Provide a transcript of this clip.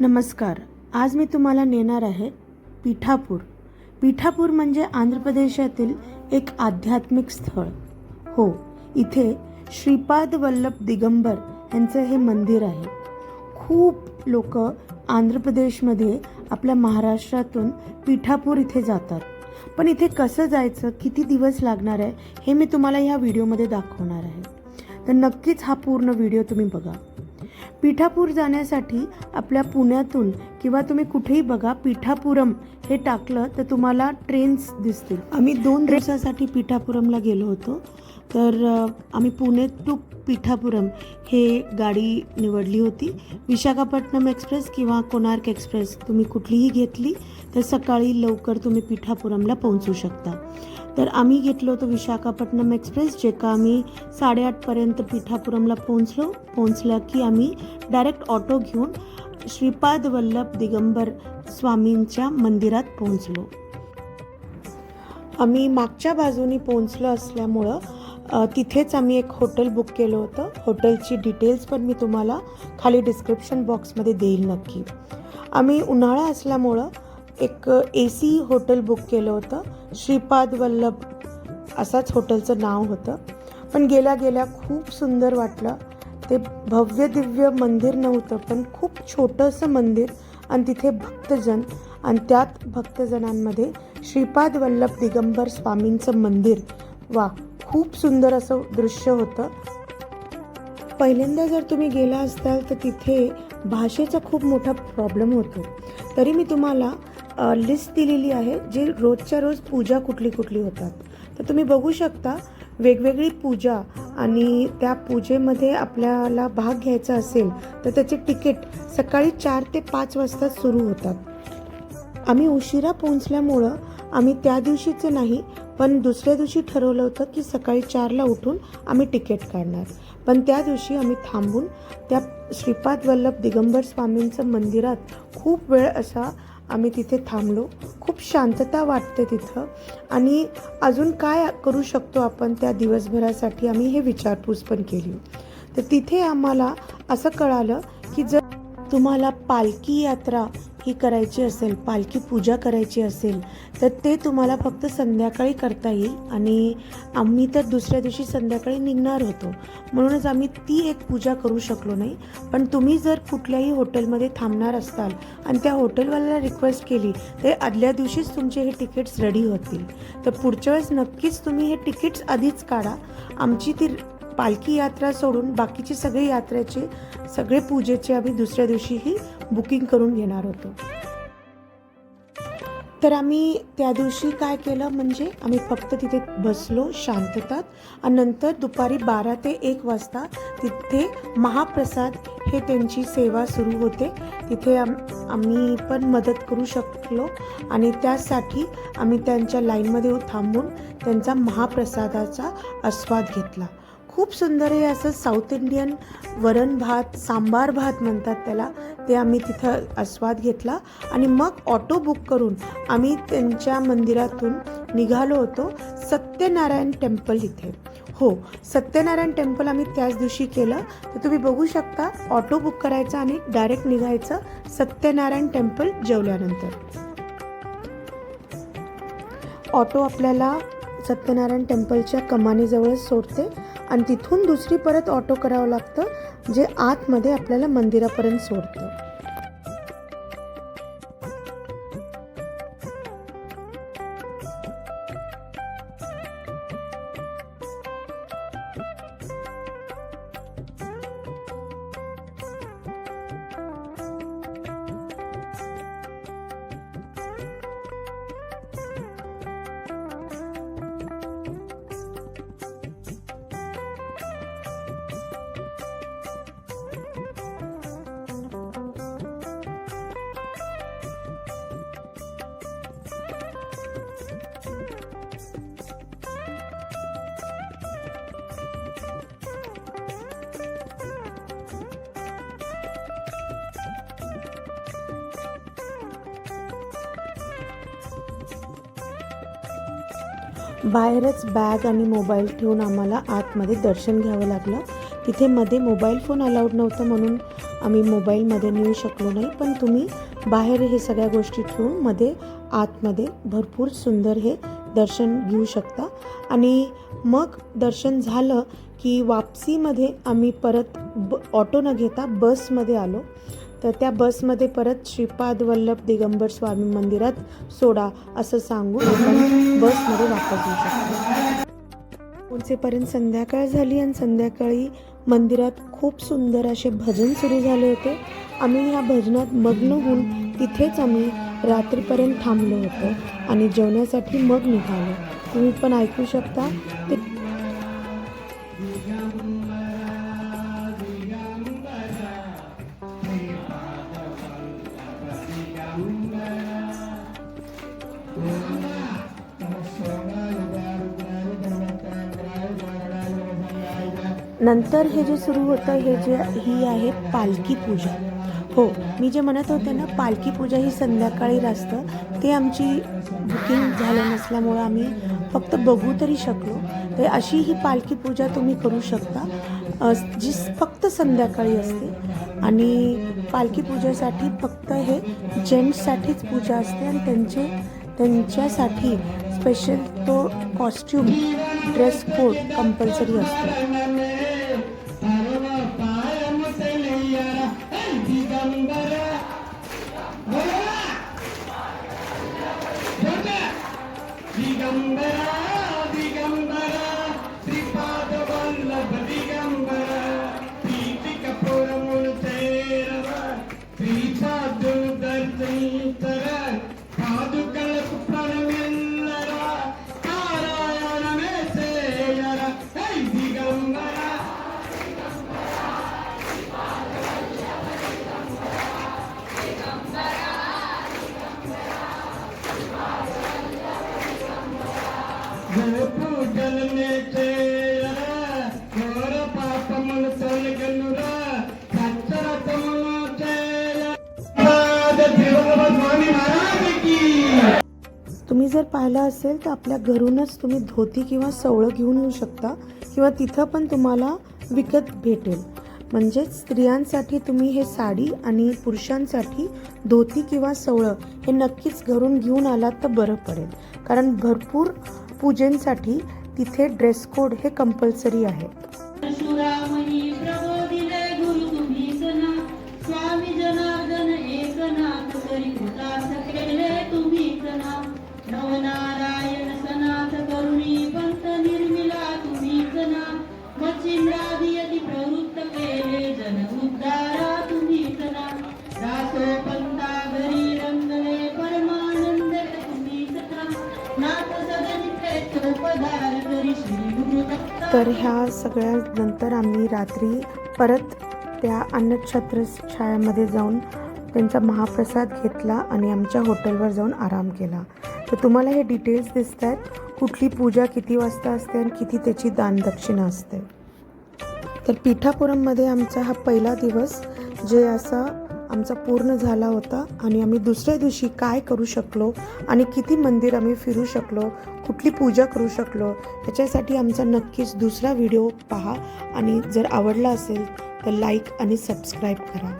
नमस्कार. आज मी तुम्हाला नेणार आहे पिठापूर. पिठापूर म्हणजे आंध्र प्रदेशातील एक आध्यात्मिक स्थळ. हो इथे श्रीपाद वल्लभ दिगंबर यांचं हे मंदिर आहे. खूप लोक आंध्र प्रदेशमध्ये आपल्या महाराष्ट्रातून पिठापूर इथे जातात. पण इथे कसं जायचं किती दिवस लागणार आहे हे मी तुम्हाला ह्या व्हिडिओमध्ये दाखवणार आहे. तर नक्कीच हा पूर्ण व्हिडिओ तुम्ही बघा. पिठापूर जाण्यासाठी आपल्या पुण्यातून किंवा तुम्ही कुठेही बघा पिठापुरम हे टाकलं तर तुम्हाला ट्रेन्स दिसतील. आम्ही दोन दिवसासाठी पिठापुरमला गेलो होतो. तर आम्ही पुणे टू पिठापुरम हे गाडी निवडली होती. विशाखापट्टणम एक्सप्रेस किंवा कोणार्क एक्सप्रेस तुम्ही कुठलीही घेतली तर सकाळी लवकर तुम्ही पिठापुरमला पोहोचू शकता. तर आम्ही घेतलो होतो विशाखापट्टणम एक्सप्रेस जे का आम्ही साडेआठपर्यंत पिठापुरमला पोहोचलो. पोहोचलं की आम्ही डायरेक्ट ऑटो घेऊन श्रीपाद वल्लभ दिगंबर स्वामींच्या मंदिरात पोहोचलो. आम्ही मागच्या बाजूनी पोहोचलो असल्यामुळं तिथेच आम्ही एक हॉटेल बुक केलं होतं. हॉटेलची डिटेल्स पण मी तुम्हाला खाली डिस्क्रिप्शन बॉक्समध्ये देईल नक्की. आम्ही उन्हाळा असल्यामुळं एक ए सी हॉटेल बुक केलं होतं. श्रीपाद वल्लभ असाच हॉटेलचं नाव होतं. पण गेल्या गेल्या खूप सुंदर वाटलं. ते भव्य दिव्य मंदिर नव्हतं पण खूप छोटंसं मंदिर आणि तिथे भक्तजन आणि त्यात भक्तजनांमध्ये श्रीपाद वल्लभ दिगंबर स्वामींचं मंदिर. वा खूप सुंदर असं दृश्य होतं. पहिल्यांदा जर तुम्ही गेला असाल तर तिथे भाषेचा खूप मोठा प्रॉब्लेम होतो. तरी मी तुम्हाला लिस्ट दिलेली आहे जी रोजच्या रोज पूजा कुठली कुठली होतात. तर तुम्ही बघू शकता वेगवेगळी पूजा आणि त्या पूजेमध्ये आपल्याला भाग घ्यायचा असेल तर त्याचे तिकीट सकाळी चार ते पाच वाजता सुरू होतात. आम्ही उशिरा पोहोचल्यामुळं आम्ही त्या दिवशीचं नाही पण दुसऱ्या दिवशी ठरवलं होतं की सकाळी चारला उठून आम्ही तिकीट काढणार. पण त्या दिवशी आम्ही थांबून त्या श्रीपाद वल्लभ दिगंबर स्वामींचं मंदिरात खूप वेळ असा आम्ही तिथे थांबलो. खूप शांतता वाटते तिथं. आणि अजून काय करू शकतो आपण त्या दिवसभरासाठी आम्ही हे विचारपूस पण केली. तर तिथे आम्हाला असं कळालं की जर तुम्हाला पालखी यात्रा ही करायची असेल पालखी पूजा करायची असेल तर ते तुम्हाला फक्त संध्याकाळी करता येईल आणि आम्ही तर दुसऱ्या दिवशी संध्याकाळी निघणार होतो. म्हणूनच आम्ही ती एक पूजा करू शकलो नाही. पण तुम्ही जर कुठल्याही हॉटेलमध्ये थांबणार असताल आणि त्या हॉटेलवाल्याला रिक्वेस्ट केली तर आदल्या दिवशीच तुमचे हे तिकीट्स रेडी होतील. तर पुढच्या वेळेस नक्कीच तुम्ही हे तिकीट्स आधीच काढा. आमची ती पालखी यात्रा सोडून बाकीचे सगळे यात्रेचे सगळे पूजेचे आम्ही दुसऱ्या दिवशीही बुकिंग करून घेणार होतो. तर आम्ही त्या दिवशी काय केलं म्हणजे आम्ही फक्त तिथे बसलो शांततात आणि नंतर दुपारी बारा ते एक वाजता तिथे महाप्रसाद हे त्यांची सेवा सुरू होते. तिथे आम आम्ही पण मदत करू शकलो आणि त्यासाठी आम्ही त्यांच्या लाईनमध्ये थांबून त्यांचा महाप्रसादाचा आस्वाद घेतला. खूप सुंदर हे असं साऊथ इंडियन वरण भात सांबार भात म्हणतात त्याला. ते आम्ही तिथं आस्वाद घेतला आणि मग ऑटो बुक करून आम्ही त्यांच्या मंदिरातून निघालो होतो सत्यनारायण टेम्पल इथे. हो सत्यनारायण टेम्पल आम्ही त्याच दिवशी केलं. तर तुम्ही बघू शकता ऑटो बुक करायचा आणि डायरेक्ट निघायचं सत्यनारायण टेम्पल जेवल्यानंतर. ऑटो आपल्याला सत्यनारायण टेम्पलच्या कमानीजवळच सोडते. आणि तिथून दुसरी परत ऑटो करावं लागतं जे आतमध्ये आपल्याला मंदिरापर्यंत सोडतं. बाहेरच बॅग आणि मोबाईल ठेवून आम्हाला आतमध्ये दर्शन घ्यावं लागलं. तिथे मध्ये मोबाईल फोन अलाउड नव्हतं म्हणून आम्ही मोबाईलमध्ये नेऊ शकलो नाही. पण तुम्ही बाहेर हे सगळ्या गोष्टी ठेवून मध्ये आतमध्ये भरपूर सुंदर हे दर्शन घेऊ शकता. आणि मग दर्शन झालं की वापसीमध्ये आम्ही परत ब ऑटो न घेता बसमध्ये आलो. तर त्या बसमध्ये परत श्रीपाद वल्लभ दिगंबर स्वामी मंदिरात सोडा असं सांगून आपण बसमध्ये वापस येऊ शकतो. पोहोचेपर्यंत संध्याकाळ झाली आणि संध्याकाळी मंदिरात खूप सुंदर असे भजन सुरू झाले होते. आम्ही ह्या भजनात मग्न होऊन तिथेच आम्ही रात्रीपर्यंत थांबलो होतो आणि जेवण्यासाठी मग निघालो. तुम्ही पण ऐकू शकता. ते नंतर हे जे सुरू होतं हे जे ही आहे पालखी पूजा. हो मी जे म्हणत होते ना पालखी पूजा ही संध्याकाळी असतं ते आमची बुकिंग झालं नसल्यामुळं आम्ही फक्त बघू तरी शकलो. तर अशी ही पालखी पूजा तुम्ही करू शकता. जी फक्त संध्याकाळी असते. आणि पालखी पूजेसाठी फक्त हे जेंट्ससाठीच पूजा असते आणि त्यांचे त्यांच्यासाठी स्पेशल तो कॉस्ट्यूम ड्रेस कोड कंपल्सरी असतो. दिगंबरा दिगंबरा। तुम्ही जर पाहिलं असेल तर आपल्या घरूनच तुम्ही धोती किंवा सवळं घेऊन येऊ शकता किंवा तिथं पण तुम्हाला विकत भेटेल. म्हणजेच स्त्रियांसाठी तुम्ही हे साडी आणि पुरुषांसाठी धोती किंवा सवळं हे नक्कीच घरून घेऊन आलात तर बरं पडेल. कारण भरपूर पूजेंसाठी तिथे ड्रेस कोड हे कंपल्सरी आहे. तर ह्या सगळ्या नंतर आम्ही रात्री परत त्या अन्नछत्र छायामध्ये जाऊन त्यांचा महाप्रसाद घेतला आणि आमच्या हॉटेलवर जाऊन आराम केला. तर तुम्हाला हे डिटेल्स दिसत आहेत कुठली पूजा किती वाजता असते आणि किती त्याची दानदक्षिणा असते. तर पिठापुरममध्ये आमचा हा पहिला दिवस जे असा आमचा पूर्ण झाला होता आणि आम्ही दुसऱ्या दिवशी काय करू शकलो आणि किती मंदिर आम्ही फिरू शकलो कुठली पूजा करू शकलो त्याच्यासाठी आमचा नक्कीच दुसरा व्हिडिओ पहा. आणि जर आवडला असेल तर लाईक आणि सबस्क्राईब करा.